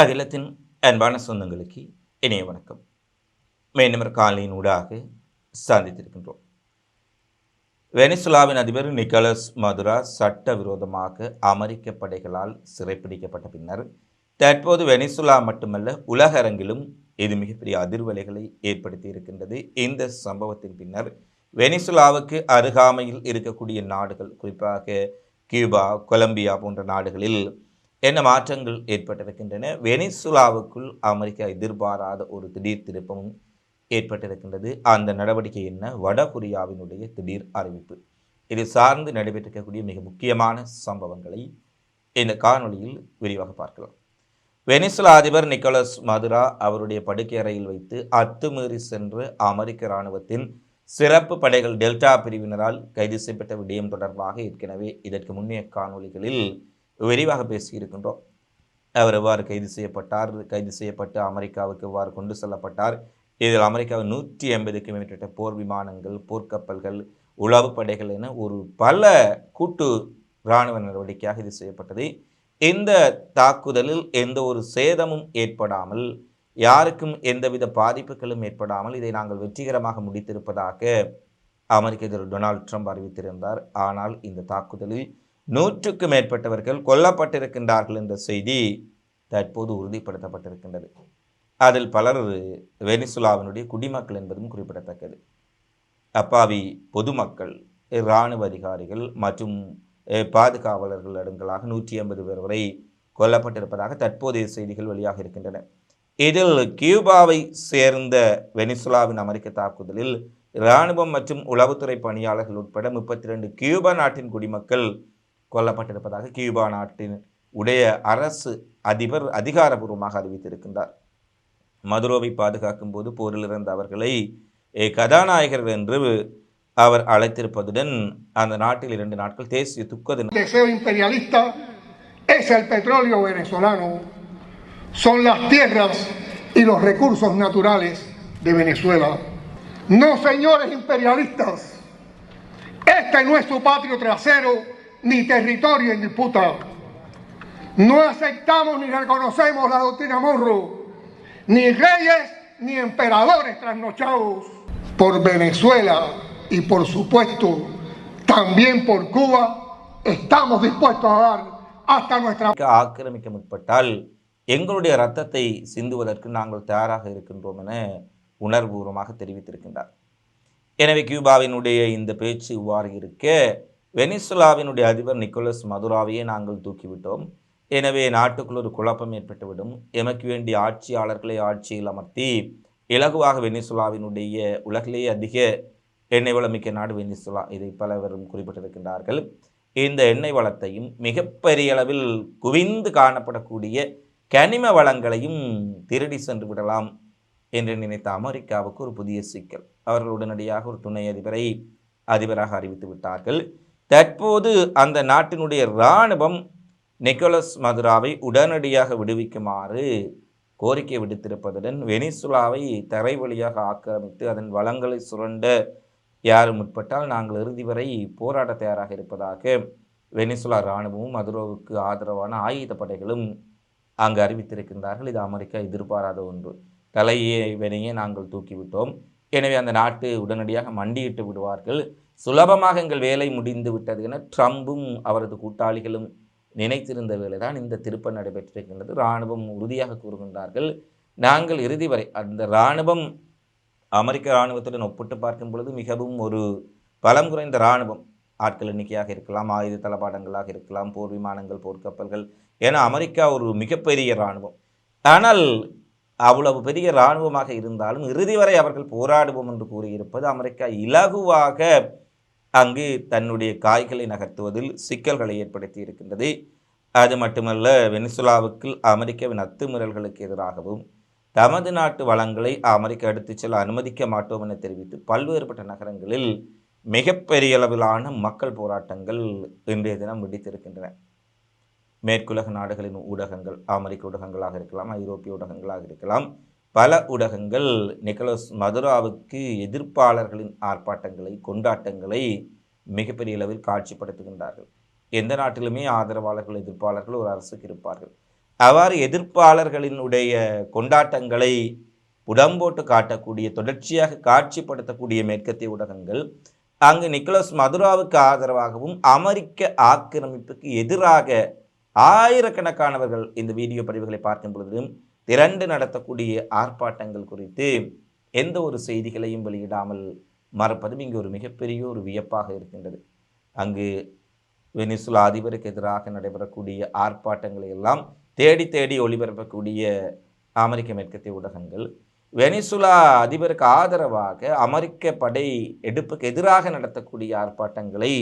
அகிலத்தின் அன்பான சொந்தங்களுக்கு இணைய வணக்கம். மேலும் காலையின் ஊடாக சந்தித்திருக்கின்றோம். வெனிசுலாவின் அதிபர் நிக்கலஸ் மதுரா சட்டவிரோதமாக அமெரிக்க படைகளால் சிறைப்பிடிக்கப்பட்ட பின்னர் தற்போது வெனிசுலா மட்டுமல்ல உலக அரங்கிலும் இது மிகப்பெரிய அதிர்வலைகளை ஏற்படுத்தி இருக்கின்றது. இந்த சம்பவத்தின் பின்னர் வெனிசுலாவுக்கு அருகாமையில் இருக்கக்கூடிய நாடுகள் குறிப்பாக கியூபா கொலம்பியா போன்ற நாடுகளில் என்ன மாற்றங்கள் ஏற்பட்டிருக்கின்றன? வெனிசுலாவுக்குள் அமெரிக்கா எதிர்பாராத ஒரு திடீர் திருப்பமும் ஏற்பட்டிருக்கின்றது. அந்த நடவடிக்கை என்ன? வடகொரியாவினுடைய திடீர் அறிவிப்பு. இது சார்ந்து நடைபெற்றிருக்கக்கூடிய மிக முக்கியமான சம்பவங்களை இந்த காணொளியில் விரிவாக பார்க்கலாம். வெனிசுலா அதிபர் நிக்கோலஸ் மதுரா அவருடைய படுக்கை அறையில் வைத்து அத்துமீறி சென்று அமெரிக்க இராணுவத்தின் சிறப்பு படைகள் டெல்டா பிரிவினரால் கைது செய்யப்பட்ட விடயம் தொடர்பாக ஏற்கனவே இதற்கு முன்னைய காணொளிகளில் விரிவாக பேசியிருக்கின்றோம். அவர் எவ்வாறு கைது செய்யப்பட்டார் கைது செய்யப்பட்டு அமெரிக்காவுக்கு எவ்வாறு கொண்டு செல்லப்பட்டார்? இதில் அமெரிக்காவின் நூற்றி ஐம்பதுக்கு மேற்பட்ட போர் விமானங்கள் போர்க்கப்பல்கள் உளவு படைகள் என ஒரு பல கூட்டு இராணுவ நடவடிக்கையாக இது செய்யப்பட்டது. இந்த தாக்குதலில் எந்த ஒரு சேதமும் ஏற்படாமல் யாருக்கும் எந்தவித பாதிப்புகளும் ஏற்படாமல் இதை நாங்கள் வெற்றிகரமாக முடித்திருப்பதாக அமெரிக்க அதிபர் டொனால்ட் ட்ரம்ப் அறிவித்திருந்தார். ஆனால் இந்த தாக்குதலில் நூற்றுக்கு மேற்பட்டவர்கள் கொல்லப்பட்டிருக்கின்றார்கள் என்ற செய்தி தற்போது உறுதிப்படுத்தப்பட்டிருக்கின்றது. அதில் பலர் வெனிசுலாவினுடைய குடிமக்கள் என்பதும் குறிப்பிடத்தக்கது. அப்பாவி பொதுமக்கள் இராணுவ அதிகாரிகள் மற்றும் பாதுகாவலர்கள் அடங்கலாக நூற்றி ஐம்பது பேர் வரை கொல்லப்பட்டிருப்பதாக தற்போதைய செய்திகள் வெளியாக இருக்கின்றன. இதில் கியூபாவை சேர்ந்த வெனிசுலாவின் அமெரிக்க தாக்குதலில் இராணுவம் மற்றும் உளவுத்துறை பணியாளர்கள் உட்பட முப்பத்தி ரெண்டு கியூபா நாட்டின் குடிமக்கள் கொல்லப்பட்டிருப்பதாக கியூபா நாட்டின் உடைய அரசு அதிபர் அதிகாரபூர்வமாக அறிவித்திருக்கின்றார் மதுரோவை பாதுகாக்கும் போது போரில் இருந்த அவர்களை கதாநாயகர் என்று அவர் அழைத்திருப்பதுடன் அந்த நாட்டில் இரண்டு நாட்கள் தேசிய துக்க தினம் No, señores imperialistas, este es nuestro patrio trasero ni territorio en disputa. No aceptamos ni reconocemos la doctrina Morro, ni reyes ni emperadores trasnochados por Venezuela y por supuesto también por Cuba. Estamos dispuestos a dar hasta nuestra ஆக்கிரமிக்க முற்பட்டால் எங்களுடைய ரத்தத்தை சிந்துவதற்கு நாங்கள் தயாராக இருக்கின்றோம் என உணர்வுபூர்வமாக தெரிவித்திருக்கின்றார் எனவே கியூபாவினுடைய இந்த பேச்சு இவ்வாறு இருக்க வெனிசுலாவினுடைய அதிபர் நிக்கோலஸ் மதுராவையே நாங்கள் தூக்கிவிட்டோம். எனவே நாட்டுக்குள் ஒரு குழப்பம் ஏற்பட்டுவிடும். எமக்கு வேண்டிய ஆட்சியாளர்களை ஆட்சியில் அமர்த்தி இலகுவாக வெனிசுலாவினுடைய உலகிலேயே அதிக எண்ணெய் வளமிக்க நாடு வெனிசுலா. இதை பலவரும் குறிப்பிட்டிருக்கின்றார்கள். இந்த எண்ணெய் வளத்தையும் மிகப்பெரிய அளவில் குவிந்து காணப்படக்கூடிய கனிம வளங்களையும் திருடி சென்று விடலாம் என்று நினைத்த அமெரிக்காவுக்கு ஒரு புதிய சிக்கல். அவர்கள் உடனடியாக ஒரு துணை அதிபரை அதிபராக அறிவித்து விட்டார்கள். தற்போது அந்த நாட்டினுடைய இராணுவம் நிக்கோலஸ் மதுராவை உடனடியாக விடுவிக்குமாறு கோரிக்கை விடுத்திருப்பதுடன் வெனிசுலாவை தரை வழியாக ஆக்கிரமித்து அதன் வளங்களை சுரண்ட யார் முற்பட்டால் நாங்கள் இறுதி வரை போராட தயாராக இருப்பதாக வெனிசுலா இராணுவமும் மதுரோவுக்கு ஆதரவான ஆயுத படைகளும் அங்கு அறிவித்திருக்கின்றார்கள். இது அமெரிக்கா எதிர்பாராத ஒன்று. தலையை வெனையே நாங்கள் தூக்கிவிட்டோம். எனவே அந்த நாட்டு உடனடியாக மண்டியிட்டு விடுவார்கள். சுலபமாக எங்கள் வேலை முடிந்து விட்டது என ட்ரம்பும் அவரது கூட்டாளிகளும் நினைத்திருந்த வேளைதான் இந்த திருப்பம் நடைபெற்றிருக்கின்றது. இராணுவம் உறுதியாக கூறுகின்றார்கள். நாங்கள் இறுதி வரை அந்த இராணுவம் அமெரிக்க இராணுவத்துடன் ஒப்பிட்டு பார்க்கும் பொழுது மிகவும் ஒரு பலம் குறைந்த இராணுவம் ஆட்கள் எண்ணிக்கையாக இருக்கலாம். ஆயுத தளபாடங்களாக இருக்கலாம். போர் விமானங்கள் போர்க்கப்பல்கள் ஏன்னா அமெரிக்கா ஒரு மிகப்பெரிய இராணுவம். ஆனால் அவ்வளவு பெரிய இராணுவமாக இருந்தாலும் இறுதி வரை அவர்கள் போராடுவோம் என்று கூறியிருப்பது அமெரிக்கா இலகுவாக அங்கு தன்னுடைய காய்களை நகர்த்துவதில் சிக்கல்களை ஏற்படுத்தி இருக்கின்றது. அது மட்டுமல்ல வெனிசுலாவுக்கு அமெரிக்காவின் அத்துமீறல்களுக்கு எதிராகவும் தமது நாட்டு வளங்களை அமெரிக்கா எடுத்துச் செல்ல அனுமதிக்க மாட்டோம் என தெரிவித்து பல்வேறுபட்ட நகரங்களில் மிகப்பெரிய அளவிலான மக்கள் போராட்டங்கள் இன்றைய தினம் வெடித்திருக்கின்றன. மேற்குலக நாடுகளின் ஊடகங்கள் அமெரிக்க ஊடகங்களாக இருக்கலாம் ஐரோப்பிய ஊடகங்களாக இருக்கலாம் பல ஊடகங்கள் நிக்கலஸ் மதுராவுக்கு எதிர்ப்பாளர்களின் ஆர்ப்பாட்டங்களை கொண்டாட்டங்களை மிகப்பெரிய அளவில் காட்சிப்படுத்துகின்றார்கள். எந்த நாட்டிலுமே ஆதரவாளர்கள் எதிர்ப்பாளர்கள் ஒரு அரசுக்கு இருப்பார்கள். அவ்வாறு எதிர்ப்பாளர்களினுடைய கொண்டாட்டங்களை உடம்போட்டு காட்டக்கூடிய தொடர்ச்சியாக காட்சிப்படுத்தக்கூடிய மேற்கத்திய ஊடகங்கள் அங்கு நிக்கோலஸ் மதுராவுக்கு ஆதரவாகவும் அமெரிக்க ஆக்கிரமிப்புக்கு எதிராக ஆயிரக்கணக்கானவர்கள் இந்த வீடியோ பதிவுகளை பார்க்கும் பொழுதும் திரண்டு நடத்தக்கூடிய ஆர்ப்பாட்டங்கள் குறித்து எந்த ஒரு செய்திகளையும் வெளியிடாமல் மறப்பதும் இங்கு ஒரு மிகப்பெரிய ஒரு வியப்பாக இருக்கின்றது. அங்கு வெனிசுலா அதிபருக்கு எதிராக நடைபெறக்கூடிய ஆர்ப்பாட்டங்களை எல்லாம் தேடி தேடி ஒளிபரப்பக்கூடிய அமெரிக்க மேற்கத்திய ஊடகங்கள் வெனிசுலா அதிபருக்கு ஆதரவாக அமெரிக்க படை எடுப்புக்கு எதிராக நடத்தக்கூடிய ஆர்ப்பாட்டங்களை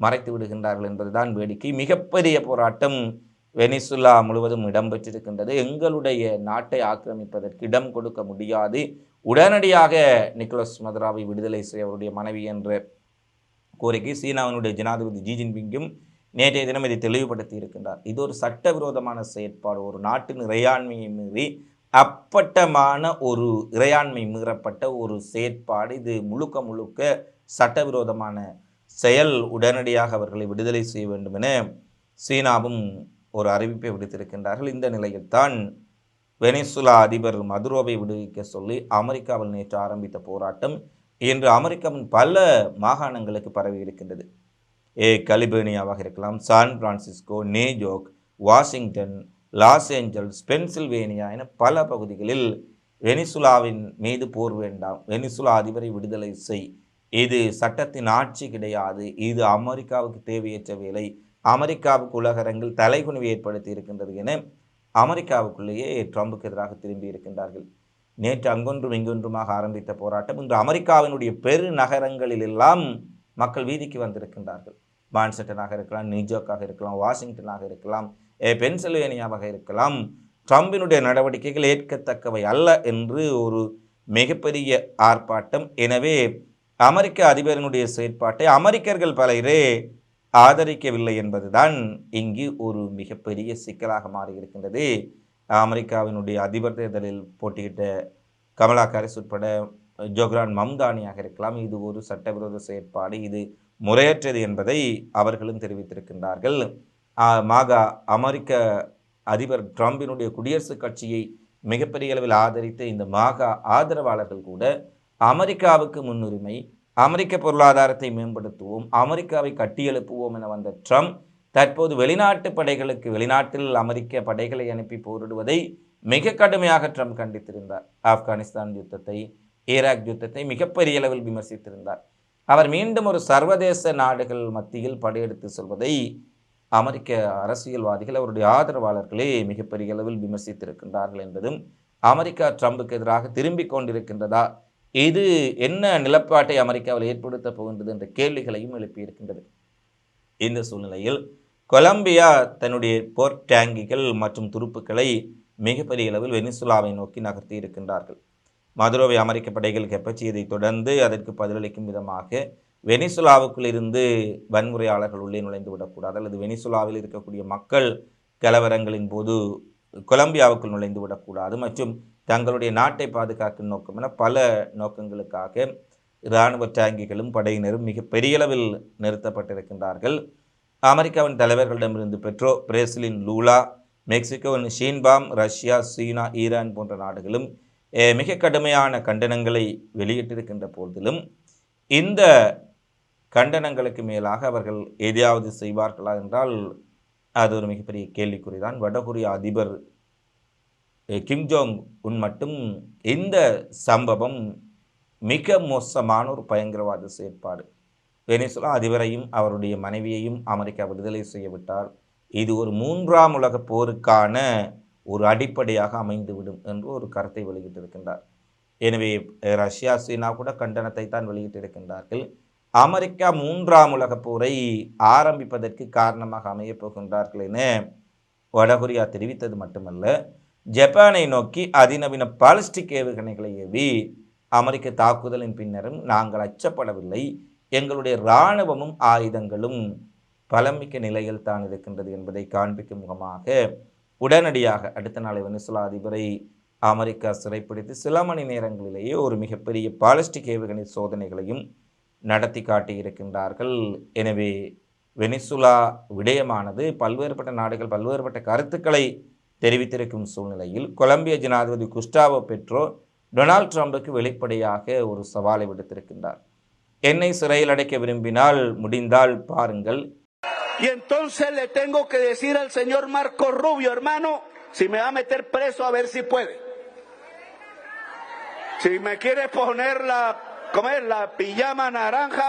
மறைத்து விடுகின்றார்கள் என்பதுதான் வேடிக்கை. மிகப்பெரிய போராட்டம் வெனிசுலா முழுவதும் இடம்பெற்றிருக்கின்றது. எங்களுடைய நாட்டை ஆக்கிரமிப்பதற்கு இடம் கொடுக்க முடியாது. உடனடியாக நிக்கோலஸ் மதுராவை விடுதலை செய்ய அவருடைய மனைவி என்ற கோரிக்கை சீனாவினுடைய ஜனாதிபதி ஜி ஜின்பிங்கும் நேற்றைய தினம் இதை தெளிவுபடுத்தி இருக்கின்றார். இது ஒரு சட்டவிரோதமான செயற்பாடு. ஒரு நாட்டின் இறையாண்மையை மீறி அப்பட்டமான ஒரு இறையாண்மை மீறப்பட்ட ஒரு செயற்பாடு. இது முழுக்க முழுக்க சட்டவிரோதமான செயல். உடனடியாக அவர்களை விடுதலை செய்ய வேண்டும் என சீனாவும் ஒரு அறிவிப்பை விடுத்திருக்கின்றார்கள். இந்த நிலையில்தான் வெனிசுலா அதிபர் மதுரோவை விடுவிக்க சொல்லி அமெரிக்காவில் நேற்று ஆரம்பித்த போராட்டம் இன்று அமெரிக்காவின் பல மாகாணங்களுக்கு பரவி இருக்கின்றது. ஏ கலிபேனியாவாக இருக்கலாம் San Francisco New York Washington Los Angeles Pennsylvania என பல பகுதிகளில் வெனிசுலாவின் மீது போர் வேண்டாம் வெனிசுலா அதிபரை விடுதலை செய் இது சட்டத்தின் ஆட்சி கிடையாது இது அமெரிக்காவுக்கு தேவையற்ற வேலை அமெரிக்காவுக்கு உலகரங்கில் தலைகுனிவு ஏற்படுத்தி இருக்கின்றது என அமெரிக்காவுக்குள்ளேயே ட்ரம்புக்கு எதிராக திரும்பி இருக்கின்றார்கள். நேற்று அங்கொன்றும் இங்கொன்றுமாக ஆரம்பித்த போராட்டம் இன்று அமெரிக்காவினுடைய பெரு நகரங்களிலெல்லாம் மக்கள் வீதிக்கு வந்திருக்கின்றார்கள். மான்செட்டனாக இருக்கலாம் நியூயார்க்காக இருக்கலாம் வாஷிங்டனாக இருக்கலாம் ஏ பென்சில்வேனியாவாக இருக்கலாம் ட்ரம்பினுடைய நடவடிக்கைகள் ஏற்கத்தக்கவை அல்ல என்று ஒரு மிகப்பெரிய ஆர்ப்பாட்டம். எனவே அமெரிக்க அதிபரினுடைய செயற்பாட்டை அமெரிக்கர்கள் பலரே ஆதரிக்கவில்லை என்பதுதான் இங்கு ஒரு மிகப்பெரிய சிக்கலாக மாறியிருக்கின்றது. அமெரிக்காவினுடைய அதிபர் தேர்தலில் போட்டியிட்ட கமலா ஹாரிஸ் உட்பட ஜோக்ரான் மம்தானியாக இருக்கலாம். இது ஒரு சட்டவிரோத செயற்பாடு. இது முறையற்றது என்பதை அவர்களும் தெரிவித்திருக்கின்றார்கள். மாகா அமெரிக்க அதிபர் ட்ரம்பினுடைய குடியரசுக் கட்சியை மிகப்பெரிய அளவில் ஆதரித்த இந்த மாகா ஆதரவாளர்கள் கூட அமெரிக்காவுக்கு முன்னுரிமை அமெரிக்க பொருளாதாரத்தை மேம்படுத்துவோம் அமெரிக்காவை கட்டியெழுப்புவோம் என வந்த ட்ரம்ப் தற்போது வெளிநாட்டு படைகளுக்கு வெளிநாட்டில் அமெரிக்க படைகளை அனுப்பி போரிடுவதை மிக கடுமையாக ட்ரம்ப் கண்டித்திருந்தார். ஆப்கானிஸ்தான் யுத்தத்தை ஈராக் யுத்தத்தை மிகப்பெரிய அளவில் விமர்சித்திருந்தார். அவர் மீண்டும் ஒரு சர்வதேச நாடுகள் மத்தியில் படையெடுத்து சொல்வதை அமெரிக்க அரசியல்வாதிகள் அவருடைய ஆதரவாளர்களே மிகப்பெரிய அளவில் விமர்சித்திருக்கின்றார்கள் என்பதும் அமெரிக்கா ட்ரம்புக்கு எதிராக திரும்பிக் கொண்டிருக்கின்றதா இது என்ன நிலப்பாட்டை அமெரிக்காவில் ஏற்படுத்தப் போகின்றது என்ற கேள்விகளையும் எழுப்பியிருக்கின்றது. இந்த சூழ்நிலையில் கொலம்பியா தன்னுடைய போர் டேங்கிகள் மற்றும் துருப்புக்களை மிகப்பெரிய அளவில் வெனிசுலாவை நோக்கி நகர்த்தி இருக்கின்றார்கள். மதுரோவை அமெரிக்க படைகள் கெப்பச்சியதை தொடர்ந்து அதற்கு பதிலளிக்கும் விதமாக வெனிசுலாவுக்குள் இருந்து வன்முறையாளர்கள் உள்ளே நுழைந்து விடக்கூடாது. அல்லது வெனிசுலாவில் இருக்கக்கூடிய மக்கள் கலவரங்களின் போது கொலம்பியாவுக்குள் நுழைந்து விடக்கூடாது. மற்றும் தங்களுடைய நாட்டை பாதுகாக்கும் நோக்கம் என பல நோக்கங்களுக்காக இராணுவ டேங்கிகளும் படையினரும் மிக பெரிய அளவில் நிறுத்தப்பட்டிருக்கின்றார்கள். அமெரிக்காவின் தலைவர்களிடமிருந்து பெட்ரோ பிரேசிலின் லூலா மெக்சிகோவின் ஷீன்பாம் ரஷ்யா சீனா ஈரான் போன்ற நாடுகளும் மிக கடுமையான கண்டனங்களை வெளியிட்டிருக்கின்ற போதிலும் இந்த கண்டனங்களுக்கு மேலாக அவர்கள் எதையாவது செய்வார்களா என்றால் அது ஒரு மிகப்பெரிய கேள்விக்குறிதான். வடகொரிய அதிபர் கிம் ஜோங் உன் மட்டும் இந்த சம்பவம் மிக மோசமான ஒரு பயங்கரவாத செயற்பாடு. வெனிசுலா அதிபரையும் அவருடைய மனைவியையும் அமெரிக்கா விடுதலை செய்யவிட்டார் இது ஒரு மூன்றாம் உலகப் போருக்கான ஒரு அடிப்படையாக அமைந்துவிடும் என்று ஒரு கருத்தை வெளியிட்டிருக்கின்றார். எனவே ரஷ்யா சீனா கூட கண்டனத்தை தான் வெளியிட்டிருக்கின்றார்கள். அமெரிக்கா மூன்றாம் உலகப் போரை ஆரம்பிப்பதற்கு காரணமாக அமையப் போகின்றார்கள் என வடகொரியா தெரிவித்தது மட்டுமல்ல ஜப்பானை நோக்கி அதிநவீன பாலிஸ்டிக் ஏவுகணைகளை ஏவி அமெரிக்க தாக்குதலின் பின்னரும் நாங்கள் அச்சப்படவில்லை. எங்களுடைய இராணுவமும் ஆயுதங்களும் பலமிக்க நிலையில் தான் இருக்கின்றது என்பதை காண்பிக்கும் முகமாக உடனடியாக அடுத்த நாளை வெனிசுலா அதிபரை அமெரிக்கா சிறைப்பிடித்து சில மணி நேரங்களிலேயே ஒரு மிகப்பெரிய பாலிஸ்டிக் ஏவுகணை சோதனைகளையும் நடத்தி காட்டியிருக்கின்றார்கள் எனவே வெனிசுலா விடயமானது பல்வேறுபட்ட நாடுகள் பல்வேறுபட்ட கருத்துக்களை தெரிவித்திருக்கும் சூழ்நிலையில் கொலம்பிய ஜனாதிபதி குஸ்டாவோ பெட்ரோ டொனால்ட் ட்ரம்புக்கு வெளிப்படையாக ஒரு சவாலை விடுத்திருக்கின்றார் என்னை சிறையில் அடைக்க விரும்பினால் முடிந்தால் பாருங்கள் Y entonces le tengo que decir al señor Marco Rubio, hermano, si me va a meter preso a ver si puede. Si me quiere poner la, ¿cómo es? la pijama naranja,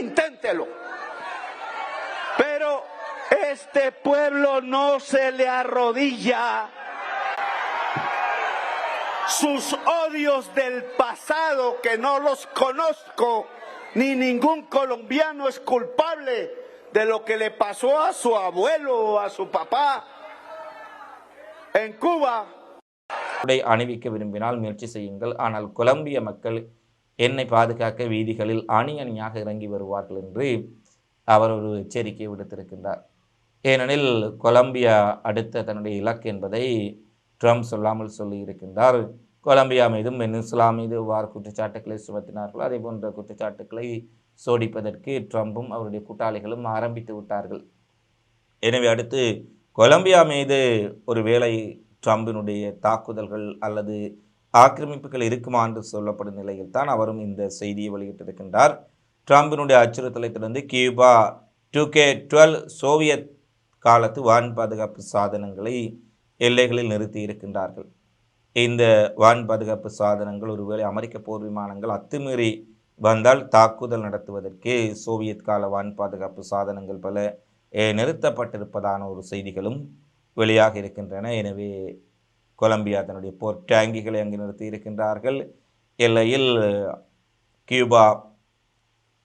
inténtelo. Pero este pueblo no se le arrodilla. Sus odios del pasado que no los conozco, ni ningún colombiano es culpable de lo que le pasó a su abuelo o a su papá en Cuba. உடை அணிவிக்க விரும்பினால் முயற்சி செய்யுங்கள் ஆனால் கொலம்பிய மக்கள் என்னை பாதுகாக்க வீதிகளில் அணி அணியாக இறங்கி வருவார்கள் என்று அவர் ஒரு எச்சரிக்கை விடுத்திருக்கின்றார் ஏனெனில் கொலம்பியா அடுத்த தன்னுடைய இலக்கு என்பதை ட்ரம்ப் சொல்லாமல் சொல்லியிருக்கின்றார் கொலம்பியா மீதும் வெனிசுலா மீது வார் குற்றச்சாட்டுக்களை சுமத்தினார்களோ அதே போன்ற குற்றச்சாட்டுக்களை சோடிப்பதற்கு ட்ரம்பும் அவருடைய கூட்டாளிகளும் ஆரம்பித்து விட்டார்கள். எனவே அடுத்து கொலம்பியா மீது ஒரு வேளை ட்ரம்பினுடைய தாக்குதல்கள் அல்லது ஆக்கிரமிப்புகள் இருக்குமா என்று சொல்லப்படும் நிலையில் தான் அவரும் இந்த செய்தியை வெளியிட்டிருக்கின்றார். ட்ரம்பினுடைய அச்சுறுத்தலை தொடர்ந்து கியூபா டூ கே டுவெல் சோவியத் காலத்து வான் பாதுகாப்பு சாதனங்களை எல்லைகளில் நிறுத்தி இருக்கின்றார்கள். இந்த வான் பாதுகாப்பு சாதனங்கள் ஒருவேளை அமெரிக்க போர் விமானங்கள் அத்துமீறி வந்தால் தாக்குதல் நடத்துவதற்கு சோவியத் கால வான் பாதுகாப்பு சாதனங்கள் பல நிறுத்தப்பட்டிருப்பதான ஒரு செய்திகளும் வெளியாக இருக்கின்றன. எனவே கொலம்பியா தன்னுடைய போர் டேங்கிகளை அங்கு நிறுத்தி இருக்கின்றார்கள். எல்லையில் கியூபா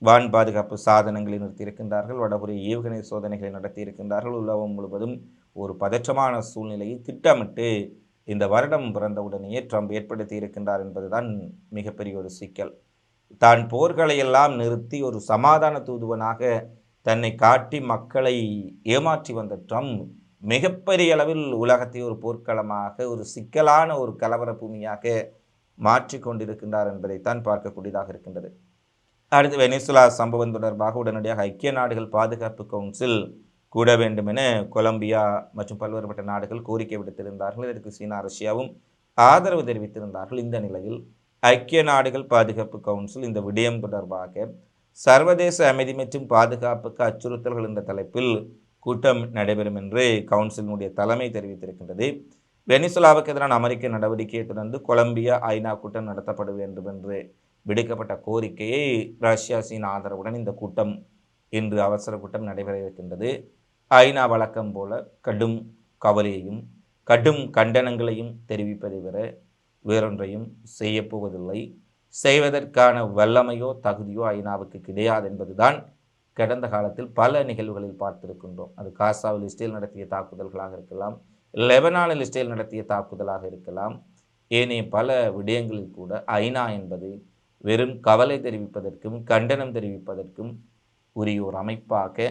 வான் பாதுகாப்பு சாதனங்களை நிறுத்தியிருக்கின்றார்கள். வடகொரிய ஏவுகணை சோதனைகளை நடத்தியிருக்கின்றார்கள். உலகம் முழுவதும் ஒரு பதற்றமான சூழ்நிலையை திட்டமிட்டு இந்த வருடம் பிறந்தவுடனேயே ட்ரம்ப் ஏற்படுத்தி இருக்கின்றார் என்பதுதான் மிகப்பெரிய ஒரு சிக்கல். தான் போர்களை எல்லாம் நிறுத்தி ஒரு சமாதான தூதுவனாக தன்னை காட்டி மக்களை ஏமாற்றி வந்த ட்ரம்ப் மிகப்பெரிய அளவில் உலகத்தை ஒரு போர்க்களமாக ஒரு சிக்கலான ஒரு கலவர பூமியாக மாற்றி கொண்டிருக்கின்றார் என்பதைத்தான் பார்க்கக்கூடியதாக இருக்கின்றது. அடுத்து வெனிசுலா சம்பவம் தொடர்பாக உடனடியாக ஐக்கிய நாடுகள் பாதுகாப்பு கவுன்சில் கூட வேண்டும் என கொலம்பியா மற்றும் பல்வேறுபட்ட நாடுகள் கோரிக்கை விடுத்திருந்தார்கள். இதற்கு சீனா ரஷ்யாவும் ஆதரவு தெரிவித்திருந்தார்கள். இந்த நிலையில் ஐக்கிய நாடுகள் பாதுகாப்பு கவுன்சில் இந்த விடயம் தொடர்பாக சர்வதேச அமைதி மற்றும் பாதுகாப்புக்கு அச்சுறுத்தல்கள் என்ற தலைப்பில் கூட்டம் நடைபெறும் என்று கவுன்சிலினுடைய தலைமை தெரிவித்திருக்கின்றது. வெனிசுலாவுக்கு எதிரான அமெரிக்க நடவடிக்கையை தொடர்ந்து கொலம்பியா ஐநா கூட்டம் நடத்தப்பட வேண்டும் என்று விடுக்கப்பட்ட கோரிக்கையை ரஷ்யா சீனா ஆதரவுடன் இந்த கூட்டம் இன்று அவசர கூட்டம் நடைபெற இருக்கின்றது. ஐநா வழக்கம் போல கடும் கவலையையும் கடும் கண்டனங்களையும் தெரிவிப்பதை விட வேறொன்றையும் செய்யப்போவதில்லை செய்வதற்கான வல்லமையோ தகுதியோ ஐநாவுக்கு கிடையாது என்பதுதான் கடந்த காலத்தில் பல நிகழ்வுகளில் பார்த்திருக்கின்றோம். அது காசாவில் இஸ்ரேல் நடத்திய தாக்குதல்களாக இருக்கலாம் லெபனானில் இஸ்ரேல் நடத்திய தாக்குதலாக இருக்கலாம். ஏனைய பல விடயங்களில் கூட ஐநா என்பது வெறும் கவலை தெரிவிப்பதற்கும் கண்டனம் தெரிவிப்பதற்கும் உரிய ஒரு அமைப்பாக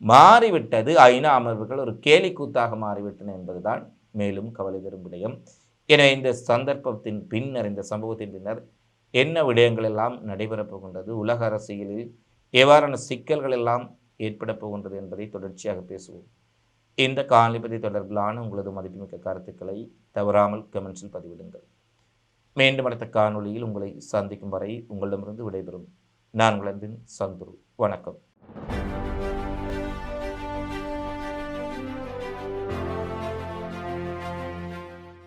மாறிவிட்டது. ஐநா அமர்வுகள் ஒரு கேலிக்கூத்தாக மாறிவிட்டன என்பதுதான் மேலும் கவலை தரும் விடயம். எனவே இந்த சந்தர்ப்பத்தின் பின்னர் இந்த சம்பவத்தின் பின்னர் என்ன விடயங்கள் எல்லாம் நடைபெறப் போகின்றது? உலக அரசியலில் எவ்வாறான சிக்கல்கள் எல்லாம் ஏற்பட போகின்றது என்பதை தொடர்ச்சியாக பேசுவோம். இந்த காணொலி பற்றி தொடர்பிலான உங்களது மதிப்புமிக்க கருத்துக்களை தவறாமல் கமெண்ட்ஸில் பதிவிடுங்கள். மீண்டும் அடுத்த காணொளியில் உங்களை சந்திக்கும் வரை உங்களிடமிருந்து விடைபெறும். நான் உங்கள் அன்பின் சந்துரு. வணக்கம்.